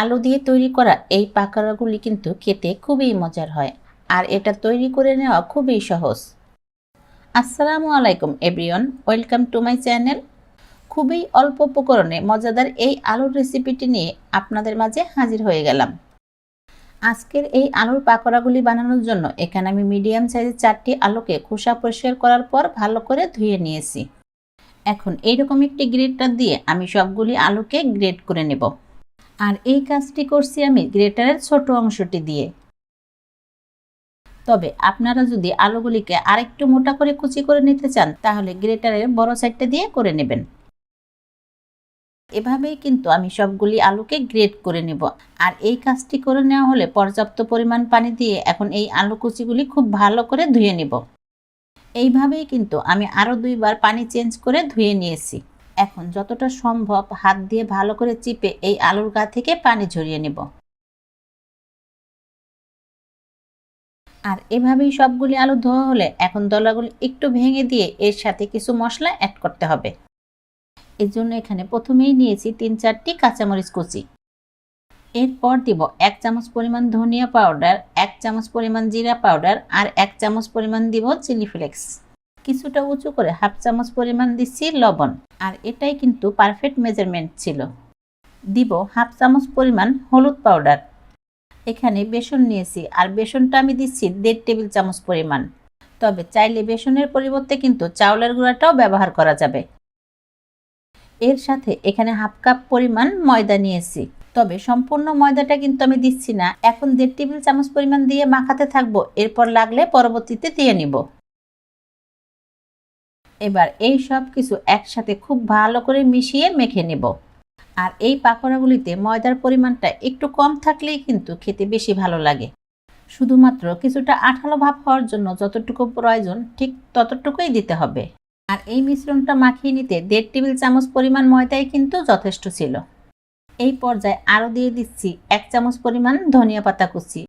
আলু দিয়ে তৈরি করা এই পাকোড়াগুলি কিন্তু খেতে খুবই মজার হয়, আর এটা তৈরি করে নেওয়া খুবই সহজ। আসসালামু আলাইকুম, everyone. Welcome to my channel. খুবই অল্প উপকরণে মজাদার এই আলুর রেসিপিটি নিয়ে আপনাদের মাঝে হাজির হয়ে গেলাম। আজকের এই আলুর পাকোড়াগুলি বানানোর জন্য এখানে আমি মিডিয়াম সাইজের চারটি আলুকে খোসা পরিষ্কার করার পর ভালো করে ধুয়ে নিয়েছি। এখন এইরকম একটি গ্রেটার দিয়ে আমি সবগুলি আলুকে গ্রেড করে নেব। আর এই কাজটি করছি আমি গ্রেটারের ছোট অংশটি দিয়ে। তবে আপনারা যদি আলুগুলিকে আরেকটু মোটা করে কুচি করে নিতে চান, তাহলে গ্রেটারের বড় সাইডটা দিয়ে করে নেবেন। এভাবেই কিন্তু আমি সবগুলি আলুকে গ্রেট করে নেব। আর এই কাজটি করে নেওয়া হলে পর্যাপ্ত পরিমাণ পানি দিয়ে এখন এই আলু কুচিগুলি খুব ভালো করে ধুয়ে নেব। এইভাবেই কিন্তু আমি আরও দুইবার পানি চেঞ্জ করে ধুয়ে নিয়েছি। এখন যতটা সম্ভব হাত দিয়ে ভালো করে চিপে এই আলুর গা থেকে পানি ঝরিয়ে নেব। আর এভাবেই সবগুলি আলু ধোয়া হলে এখন দলাগুলি একটু ভেঙে দিয়ে এর সাথে কিছু মশলা অ্যাড করতে হবে। এর জন্য এখানে প্রথমেই নিয়েছি তিন চারটি কাঁচামরিচ কুচি। এরপর দিব এক চামচ পরিমাণ ধনিয়া পাউডার এক চামচ পরিমাণ জিরা পাউডার আর এক চামচ পরিমাণ দিব চিলি ফ্লেক্স কিছুটা উঁচু করে হাফ চামচ পরিমাণ দিচ্ছি লবণ। আর এটাই কিন্তু পারফেক্ট মেজারমেন্ট ছিল। দিব হাফ চামচ পরিমাণ হলুদ পাউডার এখানে বেসন নিয়েছি আর বেসনটা আমি দিচ্ছি দেড় টেবিল চামচ পরিমাণ। তবে চাইলে বেসনের পরিবর্তে কিন্তু চাউলের গুঁড়াটাও ব্যবহার করা যাবে। এর সাথে এখানে হাফ কাপ পরিমাণ ময়দা নিয়েছি। তবে সম্পূর্ণ ময়দাটা কিন্তু আমি দিচ্ছি না। এখন দেড় টেবিল চামচ পরিমাণ দিয়ে মাখাতে থাকব। এরপর লাগলে পরবর্তীতে দিয়ে নিব। এবার এই সব কিছু একসাথে খুব ভালো করে মিশিয়ে মেখে নেব। আর এই পাকোড়াগুলিতে ময়দার পরিমাণটা একটু কম থাকলেই কিন্তু খেতে বেশি ভালো লাগে। শুধুমাত্র কিছুটা আঠালো ভাব হওয়ার জন্য যতটুকু প্রয়োজন ঠিক ততটুকুই দিতে হবে। আর এই মিশ্রণটা মাখিয়ে নিতে দেড় টেবিল চামচ পরিমাণ ময়দাই কিন্তু যথেষ্ট ছিল। এই পর্যায়ে আরও দিয়ে দিচ্ছি এক চামচ পরিমাণ ধনিয়া পাতা কুচি।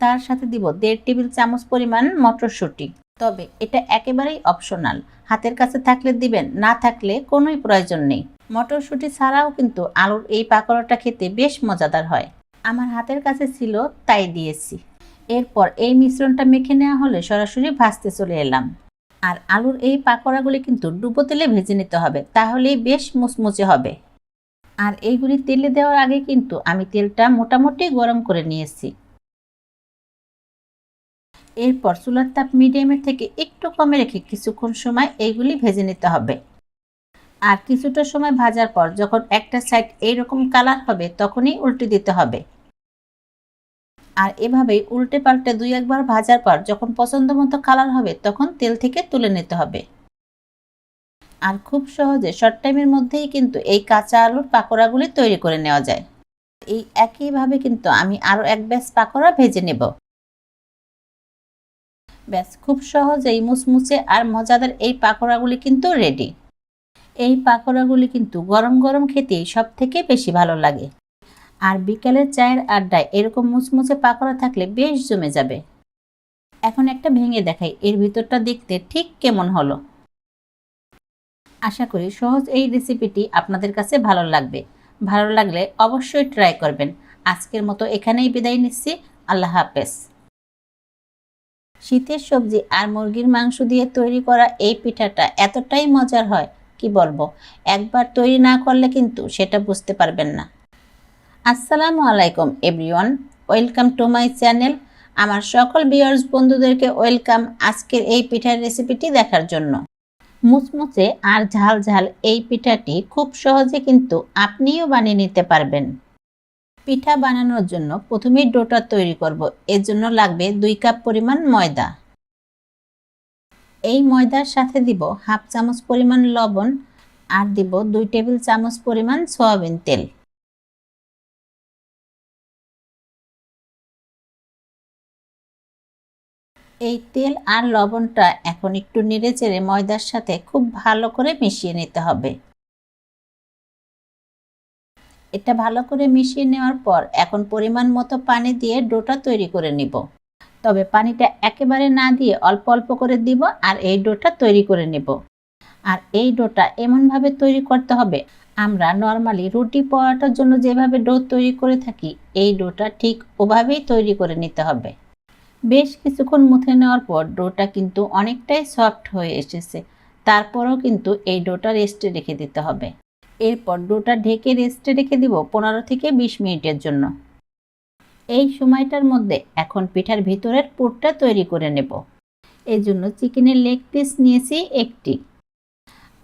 তার সাথে দিব দেড় টেবিল চামচ পরিমাণ মটরশুঁটি। তবে এটা একেবারেই অপশনাল হাতের কাছে থাকলে দিবেন, না থাকলে কোনোই প্রয়োজন নেই। মটরশুঁটি ছাড়াও কিন্তু আলুর এই পাকোড়াটা খেতে বেশ মজাদার হয়। আমার হাতের কাছে ছিল, তাই দিয়েছি। এরপর এই মিশ্রণটা মেখে নেওয়া হলে সরাসরি ভাজতে চলে এলাম। আর আলুর এই পাকোড়াগুলি কিন্তু ডুবো তেলে ভেজে নিতে হবে, তাহলেই বেশ মুচমুচে হবে। আর এইগুলি তেলে দেওয়ার আগে কিন্তু আমি তেলটা মোটামুটি গরম করে নিয়েছি। এরপর চুলার তাপ মিডিয়ামের থেকে একটু কমে রেখে কিছুক্ষণ সময় এইগুলি ভেজে নিতে হবে। আর কিছুটা সময় ভাজার পর যখন একটা সাইড এইরকম কালার হবে, তখনই উল্টে দিতে হবে। আর এভাবেই উল্টে পাল্টে দুই একবার ভাজার পর যখন পছন্দ মতো কালার হবে, তখন তেল থেকে তুলে নিতে হবে। আর খুব সহজে শর্ট টাইমের মধ্যেই কিন্তু এই কাঁচা আলুর পাকোড়াগুলি তৈরি করে নেওয়া যায়। এই একইভাবে কিন্তু আমি আরও এক ব্যাস পাকোড়া ভেজে নেব। ব্যাস, খুব সহজেই মুচমুচে আর মজাদার এই পাকোড়াগুলি কিন্তু রেডি এই পাকোড়াগুলি কিন্তু গরম গরম খেতেই সব থেকে বেশি ভালো লাগে। আর বিকালের চায়ের আড্ডায় এরকম মুচমুচে পাকোড়া থাকলে বেশ জমে যাবে। এখন একটা ভেঙে দেখাই, এর ভিতরটা দেখতে ঠিক কেমন হলো? আশা করি সহজ এই রেসিপিটি আপনাদের কাছে ভালো লাগবে। ভালো লাগলে অবশ্যই ট্রাই করবেন। আজকের মতো এখানেই বিদায় নিচ্ছি। আল্লাহ হাফেজ। শীতের সবজি আর মুরগির মাংস দিয়ে তৈরি করা এই পিঠাটা এতটাই মজার হয়, কি বলব? একবার তৈরি না করলে কিন্তু সেটা বুঝতে পারবেন না। আসসালামু আলাইকুম, everyone. Welcome to my channel. আমার সকল বিয়ার্স বন্ধুদেরকে ওয়েলকাম আজকের এই পিঠার রেসিপিটি দেখার জন্য। মুচমুচে আর ঝাল ঝাল এই পিঠাটি খুব সহজে কিন্তু আপনিও বানিয়ে নিতে পারবেন। পিঠা বানানোর জন্য প্রথমেই ডোটা তৈরি করব। এর জন্য লাগবে দুই কাপ পরিমাণ ময়দা। এই ময়দার সাথে দিব হাফ চামচ পরিমাণ লবণ আর দিব দুই টেবিল চামচ পরিমাণ সয়াবিন তেল। এই তেল আর লবণটা এখন একটু নেড়ে চেড়ে ময়দার সাথে খুব ভালো করে মিশিয়ে নিতে হবে। এটা ভালো করে মিশিয়ে নেওয়ার পর এখন পরিমাণ মতো পানি দিয়ে ডোটা তৈরি করে নিব। তবে পানিটা একেবারে না দিয়ে অল্প অল্প করে দিব আর এই ডোটা তৈরি করে নেব। আর এই ডোটা এমনভাবে তৈরি করতে হবে, আমরা নর্মালি রুটি পরাটার জন্য যেভাবে ডো তৈরি করে থাকি, এই ডোটা ঠিক ওভাবেই তৈরি করে নিতে হবে। বেশ কিছুক্ষণ মুথে নেওয়ার পর ডোটা কিন্তু অনেকটাই সফট হয়ে এসেছে, তারপরও কিন্তু এই ডোটা রেস্টে রেখে দিতে হবে। এরপর ডোটা ঢেকে রেস্টে রেখে দিব পনেরো থেকে বিশ মিনিটের জন্য। এই সময়টার মধ্যে এখন পিঠার ভিতরের পুরটা তৈরি করে নেব। এই জন্য চিকেনের লেগ পিস নিয়েছি একটি।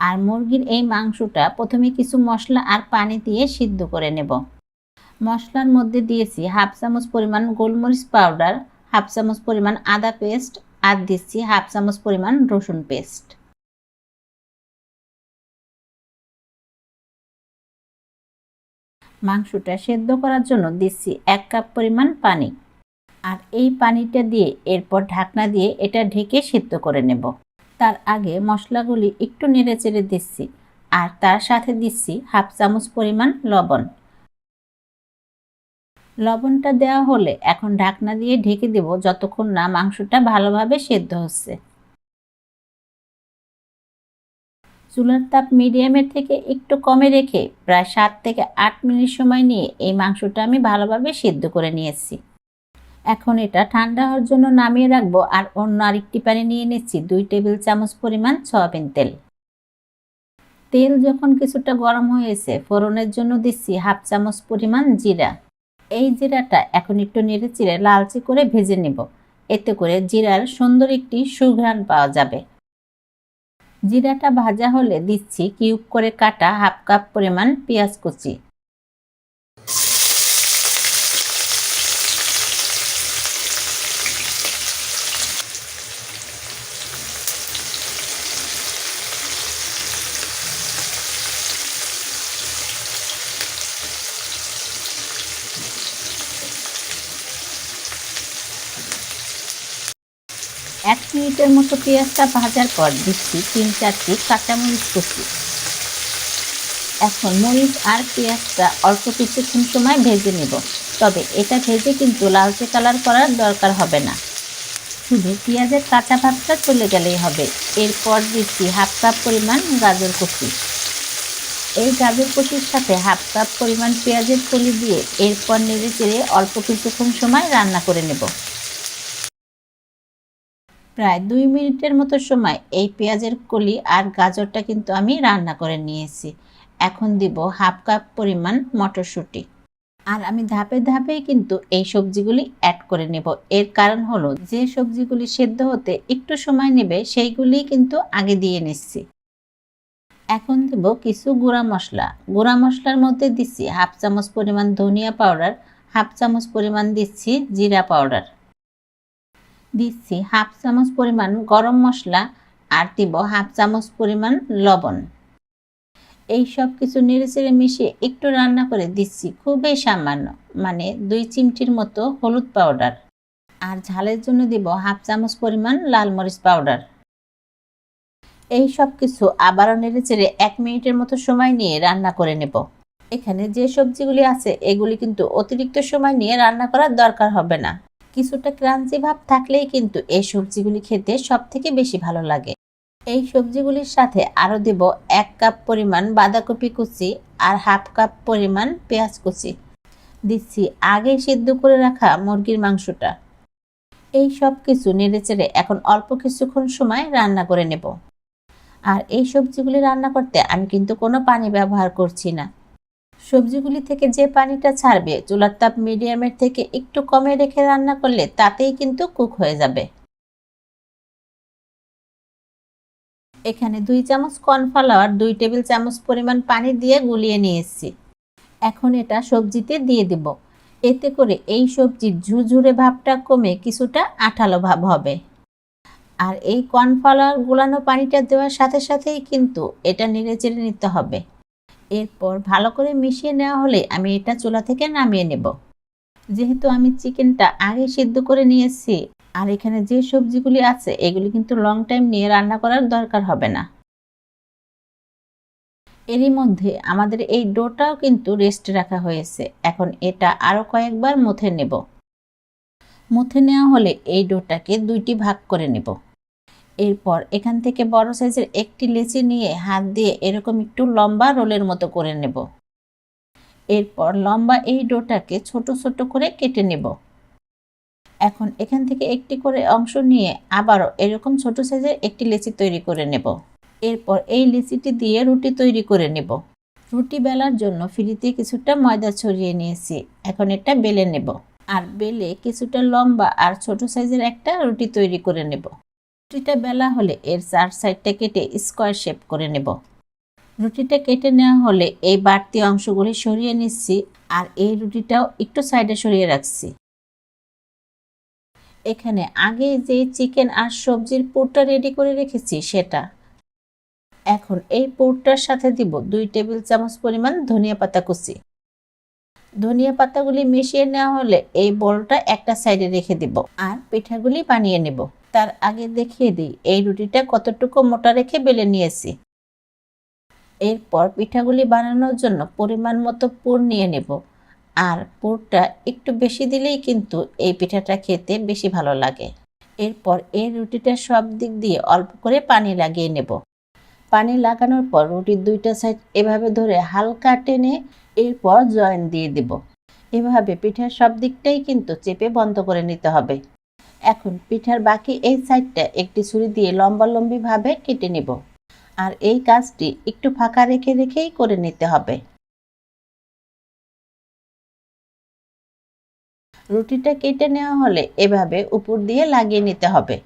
আর মুরগির এই মাংসটা প্রথমে কিছু মশলা আর পানি দিয়ে সিদ্ধ করে নেব। মশলার মধ্যে দিয়েছি হাফ চামচ পরিমাণ গোলমরিচ পাউডার, হাফ চামচ পরিমাণ আদা পেস্ট আর দিচ্ছি হাফ চামচ পরিমাণ রসুন পেস্ট। মাংসটা সেদ্ধ করার জন্য দিচ্ছি এক কাপ পরিমাণ পানি। আর এই পানিটা দিয়ে এরপর ঢাকনা দিয়ে এটা ঢেকে সিদ্ধ করে নেব। তার আগে মশলাগুলি একটু নেড়ে চেড়ে দিচ্ছি আর তার সাথে দিচ্ছি হাফ চামচ পরিমাণ লবণ। লবণটা দেওয়া হলে এখন ঢাকনা দিয়ে ঢেকে দেব যতক্ষণ না মাংসটা ভালোভাবে সেদ্ধ হচ্ছে। চুলার তাপ মিডিয়ামের থেকে একটু কমে রেখে প্রায় সাত থেকে আট মিনিট সময় নিয়ে এই মাংসটা আমি ভালোভাবে সিদ্ধ করে নিয়েছি। এখন এটা ঠান্ডা হওয়ার জন্য নামিয়ে রাখব আর অন্য আরেকটি প্যানে নিয়ে নিচ্ছি দুই টেবিল চামচ পরিমাণ সয়াবিন তেল। তেল যখন কিছুটা গরম হয়েছে, ফোড়নের জন্য দিচ্ছি হাফ চামচ পরিমাণ জিরা। এই জিরাটা এখন একটু নেড়ে চিড়ে লালচে করে ভেজে নেব। এতে করে জিরার সুন্দর একটি সুঘ্রাণ পাওয়া যাবে। জিরাটা ভাজা হলে দিচ্ছি কিউব করে কাটা হাফ কাপ পরিমাণ পেঁয়াজ কুচি এক মিনিটের মতো পেঁয়াজটা ভাজার পর দিচ্ছি তিন চারটি কাঁচামরিচ কুচি। এখন মরিচ আর পেঁয়াজটা অল্প কিছুক্ষণ সময় ভেজে নেব। তবে এটা ভেজে কিন্তু লালচে কালার করার দরকার হবে না। শুধু পেঁয়াজের কাঁচা ভাতটা চলে গেলেই হবে। এরপর দিচ্ছি হাফ কাপ পরিমাণ গাজর কুচি। এই গাজর কুচির সাথে হাফ কাপ পরিমাণ পেঁয়াজের কলি দিয়ে এরপর নেড়ে চেড়ে অল্প কিছুক্ষণ সময় রান্না করে নেব। প্রায় দুই মিনিটের মতো সময় এই পেঁয়াজের কলি আর গাজরটা কিন্তু আমি রান্না করে নিয়েছি। এখন দিব হাফ কাপ পরিমাণ মটরশুঁটি। আর আমি ধাপে ধাপেই কিন্তু এই সবজিগুলি অ্যাড করে নেব। এর কারণ হলো যে সবজিগুলি সেদ্ধ হতে একটু সময় নেবে, সেইগুলি কিন্তু আগে দিয়ে নিচ্ছি। এখন দেব কিছু গুঁড়া মশলা। গুঁড়া মশলার মধ্যে দিচ্ছি হাফ চামচ পরিমাণ ধনিয়া পাউডার, হাফ চামচ পরিমাণ দিচ্ছি জিরা পাউডার। দিচ্ছি হাফ চামচ পরিমাণ গরম মশলা আর দিব হাফ চামচ পরিমাণ লবণ। এই সব কিছু নেড়েচেড়ে মিশিয়ে একটু রান্না করে দিচ্ছি, খুবই সামান্য মানে দুই চিমটির মতো হলুদ পাউডার। আর ঝালের জন্য দিব হাফ চামচ পরিমাণ লাল মরিচ পাউডার। এই সব কিছু আবারও নেড়েচেড়ে এক মিনিটের মতো সময় নিয়ে রান্না করে নেব। এখানে যে সবজিগুলি আছে, এগুলি কিন্তু অতিরিক্ত সময় নিয়ে রান্না করার দরকার হবে না। কিছুটা ক্রাঞ্চি ভাব থাকলেই কিন্তু এই সবজিগুলি খেতে সব থেকে বেশি ভালো লাগে। এই সবজিগুলির সাথে আরও দেব এক কাপ পরিমাণ বাঁধাকপি কুচি আর হাফ কাপ পরিমাণ পেঁয়াজ কুচি। দিচ্ছি আগে সিদ্ধ করে রাখা মুরগির মাংসটা। এই সব কিছু নেড়েচেড়ে এখন অল্প কিছুক্ষণ সময় রান্না করে নেব। আর এই সবজিগুলি রান্না করতে আমি কিন্তু কোনো পানি ব্যবহার করছি না। সবজিগুলি থেকে যে পানিটা ছাড়বে, চুলার তাপ মিডিয়ামের থেকে একটু কমে রেখে রান্না করলে তাতেই কিন্তু কুক হয়ে যাবে। এখানে দুই চামচ কর্নফ্লাওয়ার, দুই টেবিল চামচ পরিমাণ পানি দিয়ে গুলিয়ে নিয়ে নিয়েছি। এখন এটা সবজিতে দিয়ে দেব। এতে করে এই সবজির ঝুরঝুরে ভাবটা কমে কিছুটা আঠালো ভাব হবে। আর এই কর্নফ্লাওয়ার গুলানো পানিটা দেওয়ার সাথে সাথেই কিন্তু এটা নেড়ে চেড়ে নিতে হবে। এরপর ভালো করে মিশিয়ে নেওয়া হলে আমি এটা চুলা থেকে নামিয়ে নেব। যেহেতু আমি চিকেনটা আগে সিদ্ধ করে নিয়েছি, আর এখানে যে সবজিগুলি আছে, এগুলি কিন্তু লং টাইম নিয়ে রান্না করার দরকার হবে না। এরই মধ্যে আমাদের এই ডোটাও কিন্তু রেস্ট রাখা হয়েছে। এখন এটা আরও কয়েকবার মুথে নেব। মুথে নেওয়া হলে এই ডোটাকে দুইটি ভাগ করে নেব। এরপর এখান থেকে বড় সাইজের একটি লেচি নিয়ে হাত দিয়ে এরকম একটু লম্বা রোলের মতো করে নেব। এরপর লম্বা এই ডোটাকে ছোট ছোট করে কেটে নেব। এখন এখান থেকে একটি করে অংশ নিয়ে আবারও এরকম ছোট সাইজের একটি লেচি তৈরি করে নেব। এরপর এই লেচিটি দিয়ে রুটি তৈরি করে নেব। রুটি বেলার জন্য ফ্রিতে কিছুটা ময়দা ছড়িয়ে নিয়েছি। এখন এটা বেলে নেব। আর বেলে কিছুটা লম্বা আর ছোট সাইজের একটা রুটি তৈরি করে নেব। রুটিটা বেলা হলে এর চার সাইডটা কেটে স্কোয়ার শেপ করে নেব। রুটিটা কেটে নেওয়া হলে এই বাড়তি অংশগুলি সরিয়ে নিচ্ছি আর এই রুটিটাও একটু সাইডে সরিয়ে রাখছি। এখানে আগে যে চিকেন আর সবজির পুরটা রেডি করে রেখেছি সেটা। এখন এই পুরটার সাথে দিব দুই টেবিল চামচ পরিমাণ ধনিয়া পাতা কুচি। ধনিয়া পাতাগুলি মিশিয়ে নেওয়া হলে এই বলটা একটা সাইডে রেখে দিব আর পিঠাগুলি বানিয়ে নেব। তার আগে দেখিয়ে দিই, এই রুটিটা কতটুকু মোটা রেখে বেলে নিয়েছি। এরপর পিঠাগুলি বানানোর জন্য পরিমাণ মতো পুর নিয়ে নেব। আর পুরটা একটু বেশি দিলেই কিন্তু এই পিঠাটা খেতে বেশি ভালো লাগে। এরপর এই রুটিটা সব দিক দিয়ে অল্প করে পানি লাগিয়ে নেব। পানি লাগানোর পর রুটির দুইটা সাইড এভাবে ধরে হালকা টেনে এরপর জয়েন দিয়ে দেব। এভাবে পিঠার সব দিকটাই কিন্তু চেপে বন্ধ করে নিতে হবে। এখন পিঠার বাকি এই সাইডটা একটি ছুরি দিয়ে লম্বালম্বিভাবে কেটে নেব। আর এই কাজটি একটু ফাঁকা রেখে রেখেই করে নিতে হবে। রুটিটা কেটে নেওয়া হলে এভাবে উপর দিয়ে লাগিয়ে নিতে হবে।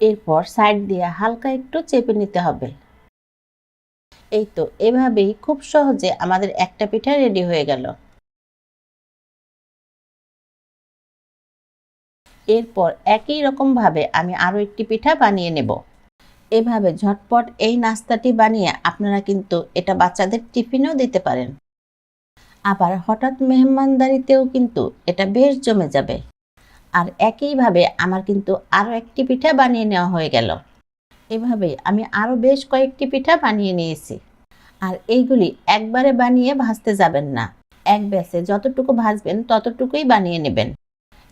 এরপর সাইড দিয়ে হালকা একটু চেপে নিতে হবে। এই তো, এভাবেই খুব সহজে আমাদের একটা পিঠা রেডি হয়ে গেল। এরপর একই রকমভাবে আমি আরও একটি পিঠা বানিয়ে নেব। এভাবে ঝটপট এই নাস্তাটি বানিয়ে আপনারা কিন্তু এটা বাচ্চাদের টিফিনেও দিতে পারেন। আবার হঠাৎ মেহমানদারিতেও কিন্তু এটা বেশ জমে যাবে। আর একইভাবে আমার কিন্তু আরও একটি পিঠা বানিয়ে নেওয়া হয়ে গেল। এভাবে আমি আরও বেশ কয়েকটি পিঠা বানিয়ে নিয়েছি। আর এইগুলি একবারে বানিয়ে ভাজতে যাবেন না। এক ব্যাসে যতটুকু ভাজবেন ততটুকুই বানিয়ে নেবেন।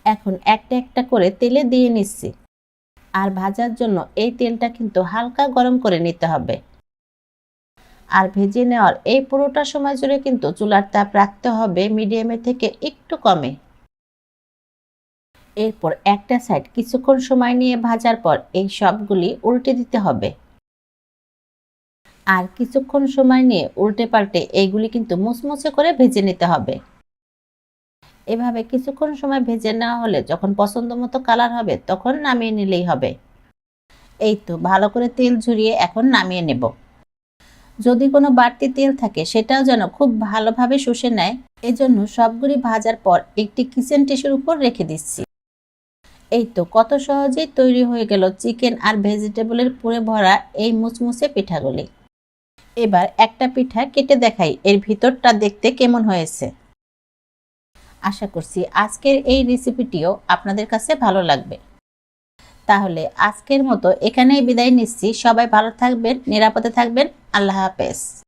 এখন একটা একটা করে তেলে দিয়ে নিচ্ছি। আর ভাজার জন্য এই তেলটা কিন্তু হালকা গরম করে নিতে হবে। আর ভেজে নেওয়ার এই পুরোটা সময় জুড়ে কিন্তু চুলার তাপ রাখতে হবে মিডিয়ামের থেকে একটু কমে। এরপর একটা সাইড কিছুক্ষণ সময় নিয়ে ভাজার পর এই সবগুলি উল্টে দিতে হবে। আর কিছুক্ষণ সময় নিয়ে উল্টে পাল্টে এইগুলি কিন্তু মুচমুচে করে ভেজে নিতে হবে। এভাবে কিছুক্ষণ সময় ভেজে নেওয়া হলে যখন পছন্দ মতো কালার হবে, তখন নামিয়ে নিলেই হবে। এই তো, ভালো করে তেল ঝরিয়ে এখন নামিয়ে নেব। যদি কোনো বাড়তি তেল থাকে, সেটাও যেন খুব ভালোভাবে শুষে নেয়, এজন্য সবগুলি ভাজার পর একটি কিচেন টিস্যুর উপর রেখে দিচ্ছি। এই তো, কত সহজেই তৈরি হয়ে গেল চিকেন আর ভেজিটেবলের পুরে ভরা এই মুচমুচে পিঠাগুলি। এবার একটা পিঠা কেটে দেখাই, এর ভিতরটা দেখতে কেমন হয়েছে। আশা করছি আজকের এই রেসিপিটিও আপনাদের কাছে ভালো লাগবে। তাহলে আজকের মতো এখানেই বিদায় নিচ্ছি। সবাই ভালো থাকবেন, নিরাপদে থাকবেন। আল্লাহ হাফেজ।